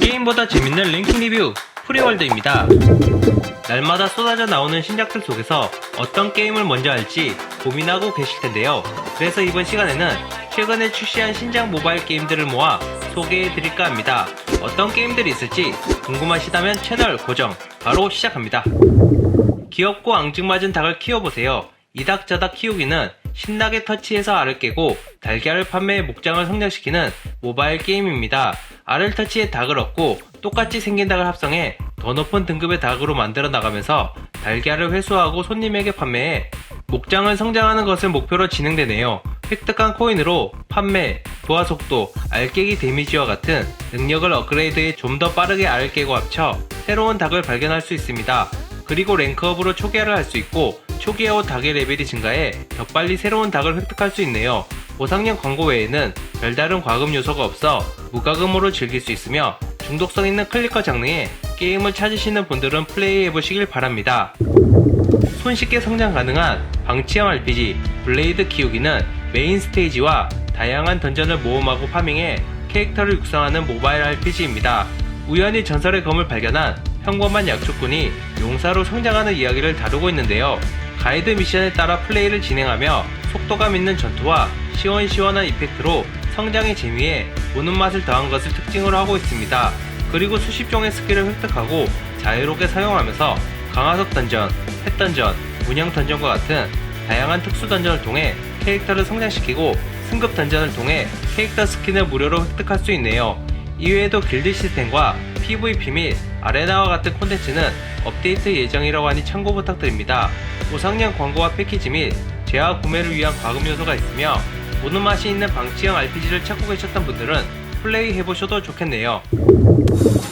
게임보다 재밌는 랭킹 리뷰 프리월드입니다. 날마다 쏟아져 나오는 신작들 속에서 어떤 게임을 먼저 할지 고민하고 계실 텐데요. 그래서 이번 시간에는 최근에 출시한 신작 모바일 게임들을 모아 소개해 드릴까 합니다. 어떤 게임들이 있을지 궁금하시다면 채널 고정 바로 시작합니다. 귀엽고 앙증맞은 닭을 키워보세요. 이닭저닭 키우기는 신나게 터치해서 알을 깨고 달걀을 판매해 목장을 성장시키는 모바일 게임입니다. 터치해 닭을 얻고 똑같이 생긴 닭을 합성해 더 높은 등급의 닭으로 만들어 나가면서 달걀을 회수하고 손님에게 판매해 목장을 성장하는 것을 목표로 진행되네요. 획득한 코인으로 판매, 부하 속도, 알 깨기 데미지와 같은 능력을 업그레이드해 좀 더 빠르게 알을 깨고 합쳐 새로운 닭을 발견할 수 있습니다. 그리고 랭크업으로 초기화를 할 수 있고 초기화 후 닭의 레벨이 증가해 더 빨리 새로운 닭을 획득할 수 있네요. 보상형 광고 외에는 별다른 과금 요소가 없어 무과금으로 즐길 수 있으며 중독성 있는 클리커 장르에 게임을 찾으시는 분들은 플레이해보시길 바랍니다. 손쉽게 성장 가능한 방치형 RPG 블레이드 키우기는 메인 스테이지와 다양한 던전을 모험하고 파밍해 캐릭터를 육성하는 모바일 RPG입니다. 우연히 전설의 검을 발견한 평범한 약초꾼이 용사로 성장하는 이야기를 다루고 있는데요. 가이드 미션에 따라 플레이를 진행하며 속도감 있는 전투와 시원시원한 이펙트로 성장의 재미에 보는 맛을 더한 것을 특징으로 하고 있습니다. 그리고 수십 종의 스킬을 획득하고 자유롭게 사용하면서 강화석 던전, 펫 던전, 운영 던전과 같은 다양한 특수 던전을 통해 캐릭터를 성장시키고 승급 던전을 통해 캐릭터 스킨을 무료로 획득할 수 있네요. 이외에도 길드 시스템과 PVP 및 아레나와 같은 콘텐츠는 업데이트 예정이라고 하니 참고 부탁드립니다. 보상형 광고와 패키지 및 재화 구매를 위한 과금 요소가 있으며 보는 맛이 있는 방치형 RPG를 찾고 계셨던 분들은 플레이 해보셔도 좋겠네요.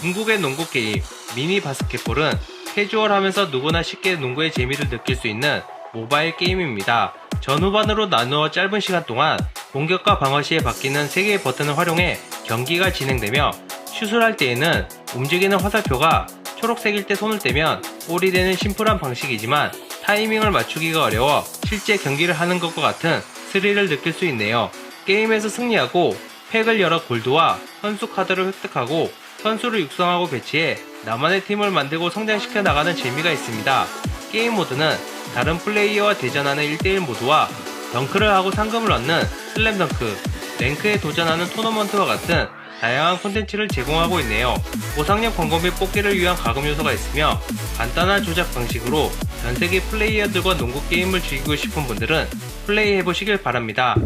중국의 농구 게임 미니 바스켓볼은 캐주얼하면서 누구나 쉽게 농구의 재미를 느낄 수 있는 모바일 게임입니다. 전후반으로 나누어 짧은 시간 동안 공격과 방어 시에 바뀌는 3개의 버튼을 활용해 경기가 진행되며 슛을 할 때에는 움직이는 화살표가 초록색일 때 손을 떼면 골이 되는 심플한 방식이지만 타이밍을 맞추기가 어려워 실제 경기를 하는 것과 같은 스릴을 느낄 수 있네요. 게임에서 승리하고 팩을 열어 골드와 선수 카드를 획득하고 선수를 육성하고 배치해 나만의 팀을 만들고 성장시켜 나가는 재미가 있습니다. 게임 모드는 다른 플레이어와 대전하는 1대1 모드와 덩크를 하고 상금을 얻는 슬램덩크, 랭크에 도전하는 토너먼트와 같은 다양한 콘텐츠를 제공하고 있네요. 보상력 광고 및 뽑기를 위한 가금 요소가 있으며 간단한 조작 방식으로 전 세계 플레이어들과 농구 게임을 즐기고 싶은 분들은 플레이해보시길 바랍니다.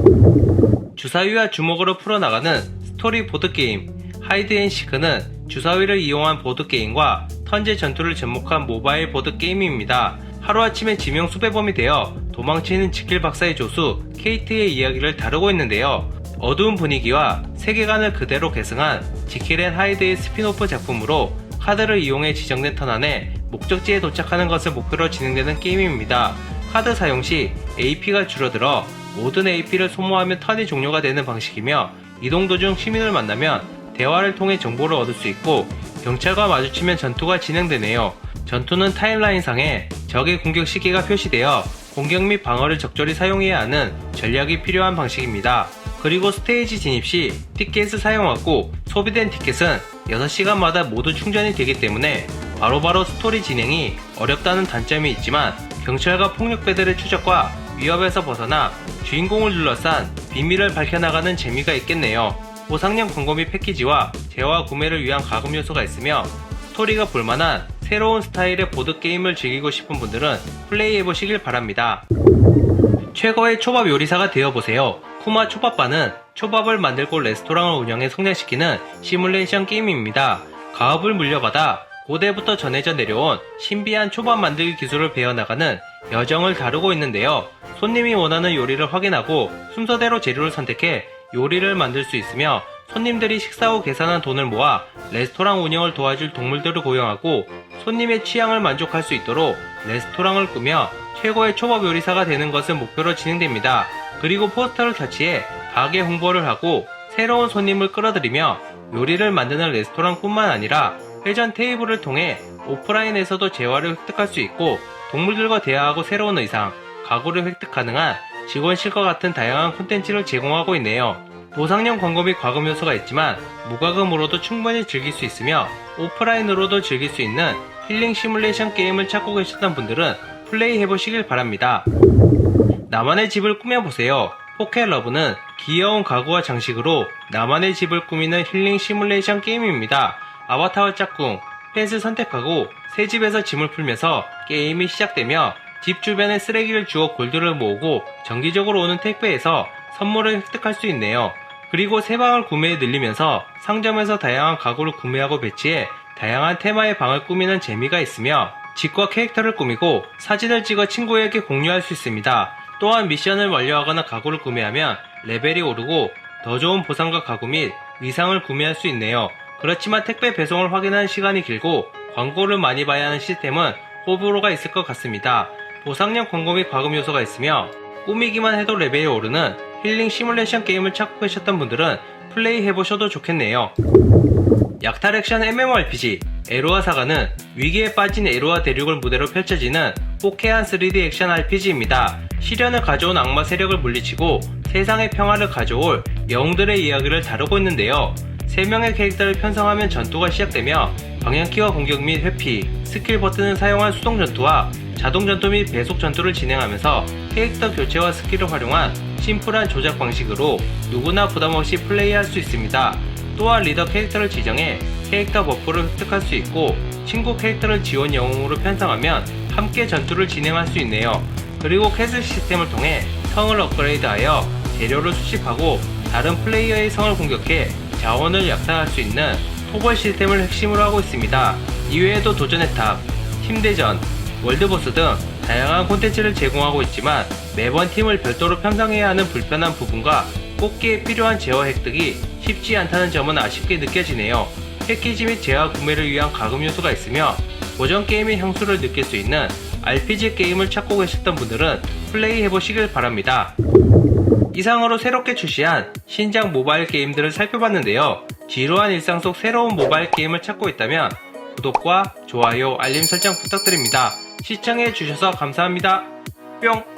주사위와 주먹으로 풀어나가는 스토리 보드게임 하이드앤시크는 주사위를 이용한 보드게임과 턴제 전투를 접목한 모바일 보드게임입니다. 하루아침에 지명 수배범이 되어 도망치는 지킬 박사의 조수 케이트의 이야기를 다루고 있는데요. 어두운 분위기와 세계관을 그대로 계승한 지킬 앤 하이드의 스피노프 작품으로 카드를 이용해 지정된 턴 안에 목적지에 도착하는 것을 목표로 진행되는 게임입니다. 카드 사용 시 AP가 줄어들어 모든 AP를 소모하면 턴이 종료가 되는 방식이며 이동 도중 시민을 만나면 대화를 통해 정보를 얻을 수 있고 경찰과 마주치면 전투가 진행되네요. 전투는 타임라인상에 적의 공격 시기가 표시되어 공격 및 방어를 적절히 사용해야 하는 전략이 필요한 방식입니다. 그리고 스테이지 진입 시 티켓을 사용하고 소비된 티켓은 6시간마다 모두 충전이 되기 때문에 바로바로 스토리 진행이 어렵다는 단점이 있지만 경찰과 폭력 배들의 추적과 위협에서 벗어나 주인공을 둘러싼 비밀을 밝혀나가는 재미가 있겠네요. 보상형 광고 및 패키지와 재화 구매를 위한 가금 요소가 있으며 스토리가 볼만한 새로운 스타일의 보드게임을 즐기고 싶은 분들은 플레이해보시길 바랍니다. 최고의 초밥 요리사가 되어보세요. 쿠마 초밥바는 초밥을 만들고 레스토랑을 운영해 성장시키는 시뮬레이션 게임입니다. 가업을 물려받아 고대부터 전해져 내려온 신비한 초밥 만들기 기술을 배워나가는 여정을 다루고 있는데요. 손님이 원하는 요리를 확인하고 순서대로 재료를 선택해 요리를 만들 수 있으며 손님들이 식사 후 계산한 돈을 모아 레스토랑 운영을 도와줄 동물들을 고용하고 손님의 취향을 만족할 수 있도록 레스토랑을 꾸며 최고의 초밥 요리사가 되는 것을 목표로 진행됩니다. 그리고 포스터를 터치해 가게 홍보를 하고 새로운 손님을 끌어들이며 요리를 만드는 레스토랑뿐만 아니라 회전 테이블을 통해 오프라인에서도 재화를 획득할 수 있고 동물들과 대화하고 새로운 의상, 가구를 획득 가능한 직원 실과 같은 다양한 콘텐츠를 제공하고 있네요. 보상용 광고 및 과금 요소가 있지만 무과금으로도 충분히 즐길 수 있으며 오프라인으로도 즐길 수 있는 힐링 시뮬레이션 게임을 찾고 계셨던 분들은 플레이 해보시길 바랍니다. 나만의 집을 꾸며보세요. 포켓러브는 귀여운 가구와 장식으로 나만의 집을 꾸미는 힐링 시뮬레이션 게임입니다. 아바타와 짝꿍, 펜스 선택하고 새 집에서 짐을 풀면서 게임이 시작되며 집 주변에 쓰레기를 주워 골드를 모으고 정기적으로 오는 택배에서 선물을 획득할 수 있네요. 그리고 새 방을 구매해 늘리면서 상점에서 다양한 가구를 구매하고 배치해 다양한 테마의 방을 꾸미는 재미가 있으며 집과 캐릭터를 꾸미고 사진을 찍어 친구에게 공유할 수 있습니다. 또한 미션을 완료하거나 가구를 구매하면 레벨이 오르고 더 좋은 보상과 가구 및 의상을 구매할 수 있네요. 그렇지만 택배 배송을 확인하는 시간이 길고 광고를 많이 봐야 하는 시스템은 호불호가 있을 것 같습니다. 보상형 광고 및 과금 요소가 있으며 꾸미기만 해도 레벨이 오르는 힐링 시뮬레이션 게임을 찾고 계셨던 분들은 플레이 해보셔도 좋겠네요. 약탈 액션 MMORPG 에로아 사가는 위기에 빠진 에로아 대륙을 무대로 펼쳐지는 호쾌한 3D 액션 RPG입니다. 시련을 가져온 악마 세력을 물리치고 세상의 평화를 가져올 영웅들의 이야기를 다루고 있는데요. 3명의 캐릭터를 편성하면 전투가 시작되며 방향키와 공격 및 회피, 스킬 버튼을 사용한 수동 전투와 자동 전투 및 배속 전투를 진행하면서 캐릭터 교체와 스킬을 활용한 심플한 조작 방식으로 누구나 부담없이 플레이할 수 있습니다. 또한 리더 캐릭터를 지정해 캐릭터 버프를 획득할 수 있고 친구 캐릭터를 지원 영웅으로 편성하면 함께 전투를 진행할 수 있네요. 그리고 캐슬 시스템을 통해 성을 업그레이드하여 재료를 수집하고 다른 플레이어의 성을 공격해 자원을 약탈할 수 있는 토벌 시스템을 핵심으로 하고 있습니다. 이외에도 도전의 탑, 팀대전, 월드보스 등 다양한 콘텐츠를 제공하고 있지만 매번 팀을 별도로 편성해야 하는 불편한 부분과 뽑기에 필요한 제어 획득이 쉽지 않다는 점은 아쉽게 느껴지네요. 패키지 및 제어 구매를 위한 가금 요소가 있으며 고전 게임의 향수를 느낄 수 있는 RPG 게임을 찾고 계셨던 분들은 플레이 해보시길 바랍니다. 이상으로 새롭게 출시한 신작 모바일 게임들을 살펴봤는데요. 지루한 일상 속 새로운 모바일 게임을 찾고 있다면 구독과 좋아요, 알림 설정 부탁드립니다. 시청해주셔서 감사합니다. 뿅!